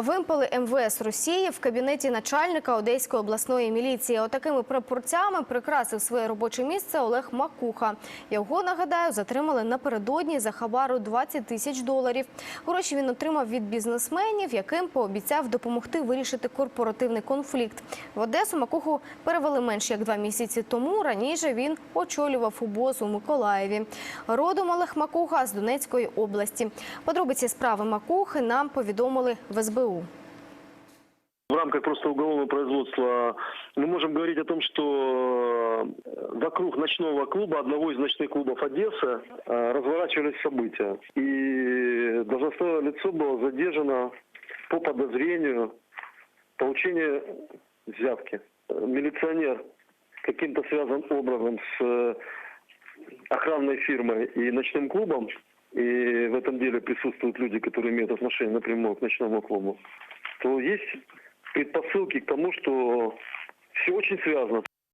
Вимпали МВС Росії в кабінеті начальника Одеської обласної міліції. Отакими прапорцями прикрасив своє робоче місце Олег Макуха. Його, нагадаю, затримали напередодні за хабару 20 тисяч доларів. Гроші він отримав від бізнесменів, яким пообіцяв допомогти вирішити корпоративний конфлікт. В Одесу Макуху перевели менш як два місяці тому. Раніше він очолював УБОЗ у Миколаєві. Родом Олег Макуха з Донецької області. Подробиці справи Макухи нам повідомили в СБУ. В рамках просто уголовного производства мы можем говорить о том, что э, вокруг ночного клуба, одного из ночных клубов Одессы, э, разворачивались события. И должностное лицо было задержано по подозрению получения взятки. Милиционер каким-то связан образом с э, охранной фирмой и ночным клубом, и в этом деле присутствуют люди, которые имеют отношение напрямую к ночному клубу, то есть предпосылки к тому, что все очень связано.